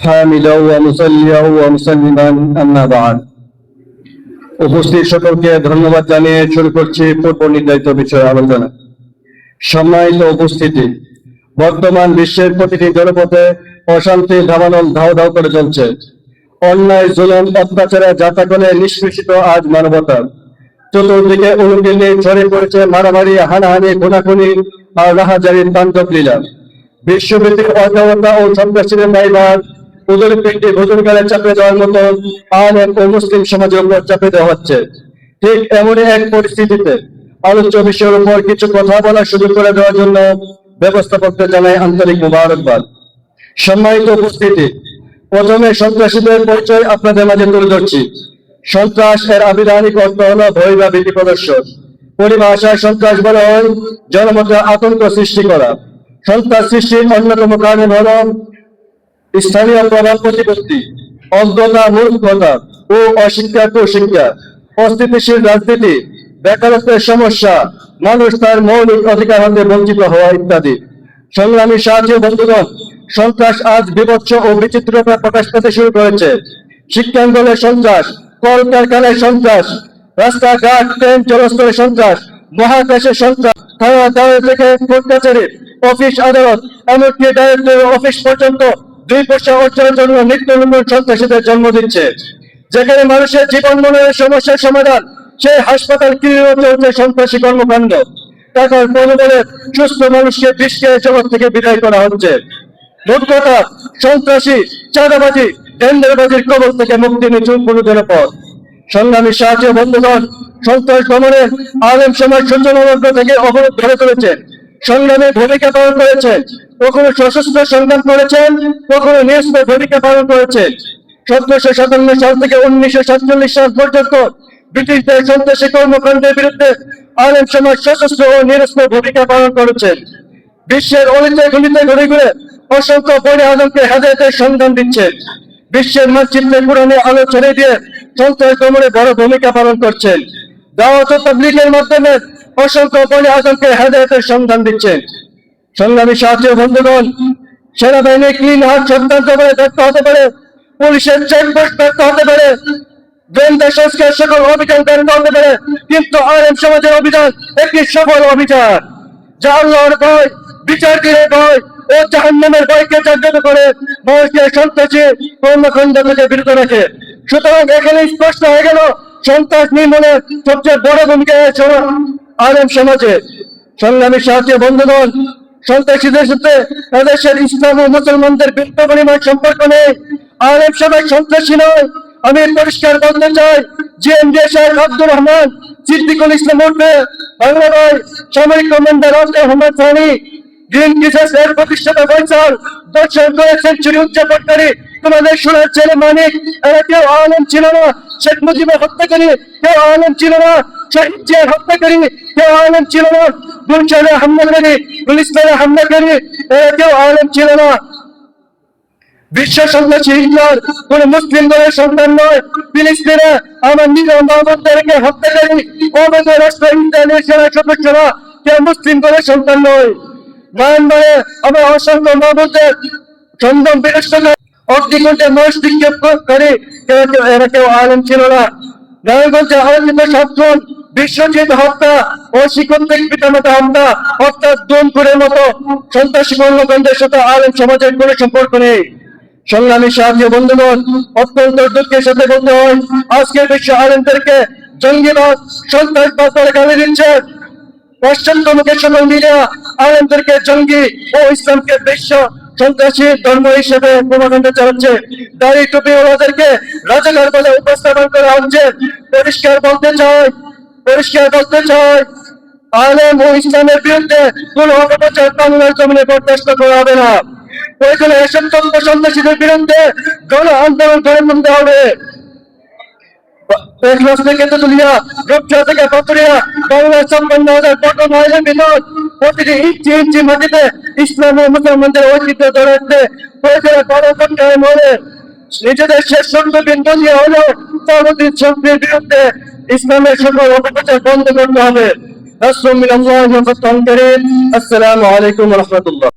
حامدا ومصليا ومسلما أما بعد উপস্থিত সকলকে ধন্যবাদ জানিয়ে শুরু করছি পূর্ব নির্ধারিত বিষয়ে আলোচনা সম্মানিত উপস্থিতি বর্তমান বিশ্বের প্রতিটি জনপথে অশান্তি ধাবানল ধাও ধাও করে চলছে অন্যায় জুলুম অত্যাচারে যাতাকলে নিষ্পেষিত আজ মানবতা চতুর্দিকে অনুকীর্ণে ছড়িয়ে পড়েছে মারামারি হানাহানি খুনাখুনি আর রাহাজারির তাণ্ডব লীলা বিশ্বব্যাপী অজাবতা ও সন্ত্রাসীদের দায়ভার উদর পেটে ভোজনকালে চাপে দেওয়ার মতো আলেম ও মুসলিম সমাজের উপর চাপে দেওয়া হচ্ছে। ঠিক এমনই এক পরিস্থিতিতে আলোচ্য বিষয়ের উপর কিছু কথা বলার সুযোগ করে দেওয়ার জন্য ব্যবস্থাপকদের জানাই আন্তরিক মুবারকবাদ। সম্মানিত উপস্থিতি, প্রথমে সন্ত্রাসীদের পরিচয় আপনাদের মাঝে তুলে ধরছি। সন্ত্রাস এর আবিধানিক অর্থ হল ভয় বা ভীতি প্রদর্শন। পরিভাষায় সন্ত্রাস বলা হয় জনমতে আতঙ্ক সৃষ্টি করা। সন্ত্রাস সৃষ্টির অন্যতম কারণ হল স্থানীয় প্রভাব প্রতিপত্তি, অজ্ঞতা, মূর্খতা ও অশিক্ষা কুশিক্ষা অস্থিতিশীল রাজনীতি, বেকারত্বের সমস্যা, মানুষ তার মৌলিক অধিকার হতে বঞ্চিত হওয়া ইত্যাদি। সংগ্রামী সাহায্য বন্ধুগণ, সন্ত্রাস আজ বিভৎস ও বিচিত্রতা প্রকাশ পেতে শুরু করেছে। শিক্ষাঙ্গনের সন্ত্রাস কলকারখানায় সন্ত্রাস, রাস্তাঘাট, ট্রেন চলস্থলে সন্ত্রাস, মহাকাশের সন্ত্রাস থানা থেকে কোর্ট কাছারি অফিস আদালত, এমনকি ডাইরেক্টর অফিস পর্যন্ত দুই পয়সা অর্জনের জন্য নিত্য নতুন সন্ত্রাসীদের জন্ম দিচ্ছে। যেখানে মানুষের জীবন মনের সমস্যার সমাধান, সেই হাসপাতাল চলছে সন্ত্রাসী কর্মকাণ্ড। টাকার প্রলোভনে সুস্থ মানুষকে বিশ্বের জগৎ থেকে বিদায় করা হচ্ছে। মোট সন্ত্রাসী, চাঁদাবাজি, টেন্ডারবাজির কবল থেকে মুক্তি নিচুন পুরোদের পর সংগ্রামী সাহায্য বন্ধুগণ, সন্ত্রাস দমনে আলেম সমাজ সূচনালগ্ন থেকে অবরোধ ধরে করেছেন সংগ্রামে ভূমিকা পালন করেছেন কখনো সশস্ত্র সংগ্রাম করেছেন, কখনো নিরস্ত্র ভূমিকা পালন করেছেন সতেরোশো সাতান্ন সাল থেকে উনিশশো সাতচল্লিশ সাল পর্যন্ত ব্রিটিশদের সন্ত্রাসী কর্মকাণ্ডের বিরুদ্ধে আলেম সমাজ সশস্ত্র ও নিরস্ত্র ভূমিকা পালন করেছেন বিশ্বের অলিতে গলিতে ঘুরে ঘুরে অসংখ্য বড় আলমকে হেদায়তের সন্ধান দিচ্ছে। বিশ্বের মানচিত্রে পুরানে আলো ছেড়ে দিয়ে সন্ত্রাস দমনে বড় ভূমিকা পালন করছেন দাওয়াত ও তাবলীগের মাধ্যমে অসংখ্য বড় আলমকে হেদায়তের সন্ধান দিচ্ছেন। সংগ্রামী সাহায্য বন্ধুগণ সেনাবাহিনী ক্লিন হাত সন্তান্ত করে ব্যর্থ হতে পারে? পুলিশের চেকপোস্ট ব্যর্থ হতে পারে? গোয়েন্দা সংস্কার সকল অভিযান ব্যর্থ হতে পারে? কিন্তু সমাজের অভিযান একটি সফল অভিযান, যা আল্লাহর ভয় বিচার ভয় ও জাহান্নামের ভয়কে জাগ্রত করে। সন্ত্রাসী কর্মখণ্ড থেকে বিরত রাখে সুতরাং এখানে স্পষ্ট হয়ে গেল, সন্ত্রাস নির্মূলে সবচেয়ে বড় ভূমিকা আলেম সমাজে সংগ্রামী সাহায্য বন্ধুগণ, সন্ত্রাসীদের সাথে এদেশের ইসলাম ও মুসলমানদের পরিমাণ সম্পর্ক নেই। আলেম সবাই সন্ত্রাসী নয়। আমি পরিষ্কার বলতে চাই যে এমডিএ সাহেব আব্দুর রহমান, সিদ্দিকুল ইসলাম উঠবে বাংলাদেশ সামরিক কমান্ডার আব্দুর রহমান সানি গ্রিন কিসেস এর প্রতিষ্ঠাতা বৈশাল দর্শন করে সেঞ্চুরি উদযাপনকারী তোমাদের সোনার ছেলে মানিক, এরা কেউ আলম ছিল না। শেখ মুজিবের হত্যাকারী কেউ আলম ছিল না। জিয়ার হত্যাকারী কেউ আলম ছিল না। গুলশানে হামলাকারী গুলিস্তানে হামলাকারী এরা কেউ আলম ছিল না। বিশ্ব সন্ত্রাসী কোন মুসলিম দলের সন্তান নয়। ফিলিস্তিনে আমার নিজের মহম্মদদেরকে হত্যাকারী অবৈধ রাষ্ট্র সেনা সদস্যরা। কেউ মুসলিম দলের সন্তান নয়। মায়ানমারে আমার অসংখ্য মহম্মদের সন্তান বিরস্ততা অগ্নিকুণ্ডে মোষ নিক্ষেপ করে, এরা কেউ আলম ছিল না। নারায়ণগঞ্জে আলোচিত সাতজন বিশ্বজিৎ হত্যা ও শিক্ষক পিতামাতা হত্যা, অর্থাৎ দুমপুরের মতো সন্ত্রাসী কর্মকাণ্ডের সাথে আলেম সমাজের কোনো সম্পর্ক নেই। সংগ্রামী সাহায্য বন্ধুগণ, অত্যন্ত দুঃখের সাথে বলতে হয় আজকের বিশ্ব আলেমদেরকে জঙ্গিবাদ, সন্ত্রাসবাদ করে গালি দিচ্ছে। পশ্চিমবঙ্গের সকল মিডিয়া আলেমদেরকে জঙ্গি ও ইসলামকে বিশ্ব সন্ত্রাসী ধর্ম হিসেবে চালাচ্ছে দাড়ি টুপি ওনাদেরকে রাজাকার বলে উপস্থাপন করা হচ্ছে। পরিষ্কার বলতে চাই পরিষ্কার বলতে চাই। আলেম ও ইসলামের বিরুদ্ধে কোন অপপ্রচার বাংলার জমিনে বরদাস্ত করা হবে না। প্রয়োজনে এসব তন্ত্র সন্ত্রাসীদের বিরুদ্ধে গণ আন্দোলন করে তুলতে হবে। বিনোদ নিজেদের শেষ বিন্দু দিয়ে হলো বিরুদ্ধে ইসলামের সকল অপপ্রচার বন্ধ করতে হবে আসসালামু আলাইকুম রহমতুল্লাহ